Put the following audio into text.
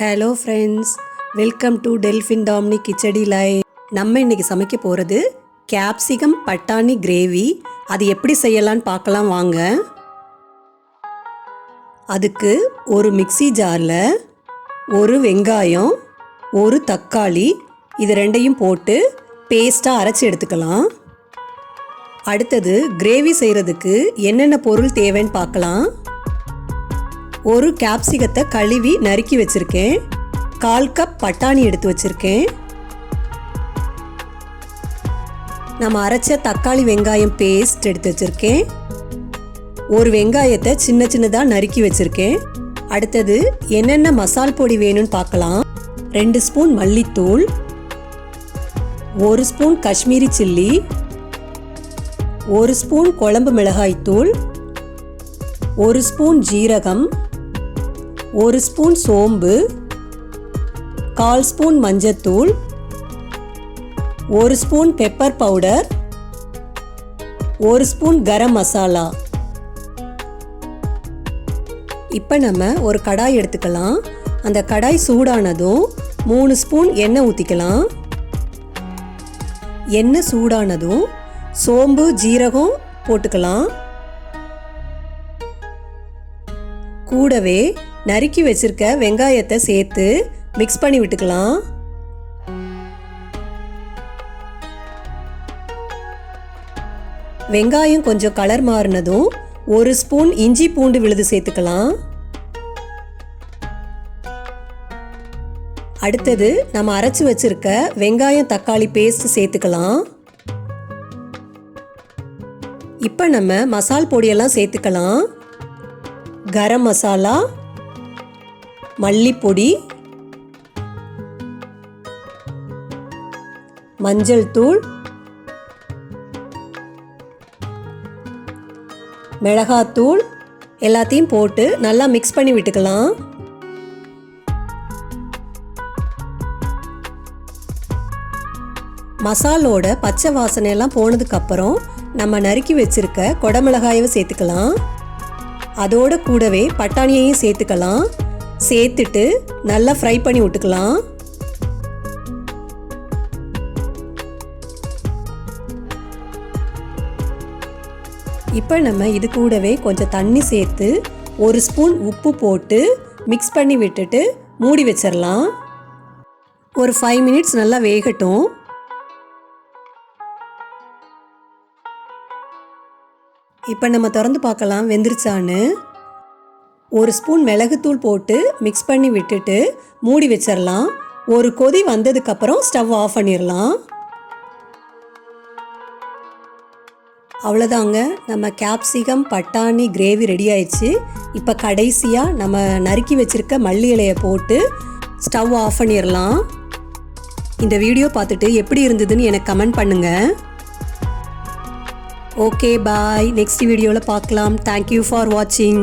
Hello friends welcome to டெல்ஃபின் டாம்னி கிச்சடி லை நம்ம இன்னைக்கு சமைக்க போகிறது கேப்சிகம் பட்டாணி கிரேவி அது எப்படி செய்யலான்னு பார்க்கலாம் வாங்க. அதுக்கு ஒரு மிக்ஸி ஜாரில் ஒரு வெங்காயம் ஒரு தக்காளி இது ரெண்டையும் போட்டு பேஸ்ட்டாக அரைச்சி எடுத்துக்கலாம். அடுத்தது கிரேவி செய்கிறதுக்கு என்னென்ன பொருள் தேவைன்னு பார்க்கலாம். ஒரு கேப்சிகத்தை கழுவி நறுக்கி வச்சிருக்கேன். கால் கப் பட்டாணி எடுத்து வச்சிருக்கேன். நம்ம அரைச்ச தக்காளி வெங்காயம் பேஸ்ட் எடுத்து வச்சிருக்கேன். ஒரு வெங்காயத்தை சின்ன சின்னதாக நறுக்கி வச்சிருக்கேன். அடுத்தது என்னென்ன மசால் பொடி வேணும்னு பார்க்கலாம். ரெண்டு ஸ்பூன் மல்லித்தூள். ஒரு ஸ்பூன் காஷ்மீரி சில்லி. ஒரு ஸ்பூன் குழம்பு மிளகாய்த்தூள். ஒரு ஸ்பூன் ஜீரகம். ஒரு ஸ்பூன் சோம்பு கால் ஸ்பூன் மஞ்சத்தூள் ஒரு ஸ்பூன் பெப்பர் பவுடர் ஒரு ஸ்பூன் கரம் மசாலா. இப்போ நம்ம ஒரு கடாய் எடுத்துக்கலாம். அந்த கடாய் சூடானதும் மூணு ஸ்பூன் எண்ணெய் ஊற்றிக்கலாம் எண்ணெய் சூடானதும் சோம்பு ஜீரகம் போட்டுக்கலாம். கூடவே நறுக்கி வச்சிருக்க வெங்காயத்தை சேர்த்து மிக்ஸ் பண்ணி விட்டுக்கலாம். வெங்காயம் கொஞ்சம் கலர் மாறினதும் ஒரு ஸ்பூன் இஞ்சி பூண்டு விழுது சேர்த்துக்கலாம். அடுத்தது நம்ம அரைச்சி வச்சிருக்க வெங்காயம் தக்காளி பேஸ்ட் சேர்த்துக்கலாம். இப்போ நம்ம மசால் பொடியெல்லாம் சேர்த்துக்கலாம். கரம் மசாலா மல்லிப்பொடி மஞ்சள் தூள் மிளகாத்தூள் எல்லாத்தையும் போட்டு நல்லா மிக்ஸ் பண்ணி விட்டுக்கலாம். மசாலோட பச்சை வாசனை எல்லாம் போனதுக்கப்புறம் நம்ம நறுக்கி வச்சிருக்க குடமிளகாயை சேர்த்துக்கலாம். அதோட கூடவே பட்டாணியையும் சேர்த்துக்கலாம். சேர்த்துட்டு நல்லா ஃப்ரை பண்ணி விட்டுக்கலாம். இப்போ நம்ம இது கூடவே கொஞ்சம் தண்ணி சேர்த்து ஒரு ஸ்பூன் உப்பு போட்டு மிக்ஸ் பண்ணி விட்டுட்டு மூடி வச்சிடலாம் ஒரு ஃபைவ் மினிட்ஸ் நல்லா வேகட்டும். இப்போ நம்ம திறந்து பார்க்கலாம் வெந்துருச்சான்னு. ஒரு ஸ்பூன் மிளகுத்தூள் போட்டு மிக்ஸ் பண்ணி விட்டுட்டு மூடி வச்சிடலாம் ஒரு கொதி வந்ததுக்கப்புறம் ஸ்டவ் ஆஃப் பண்ணிடலாம் அவ்வளோதாங்க நம்ம கேப்சிகம் பட்டாணி கிரேவி ரெடி ஆயிடுச்சு. இப்போ கடைசியாக நம்ம நறுக்கி வச்சிருக்க மல்லி இலையை போட்டு ஸ்டவ் ஆஃப் பண்ணிடலாம் இந்த வீடியோ பார்த்துட்டு எப்படி இருந்ததுன்னு எனக்கு கமெண்ட் பண்ணுங்கள் ஓகே பாய் நெக்ஸ்ட் வீடியோவில் பார்க்கலாம். தேங்க்யூ ஃபார் வாட்சிங்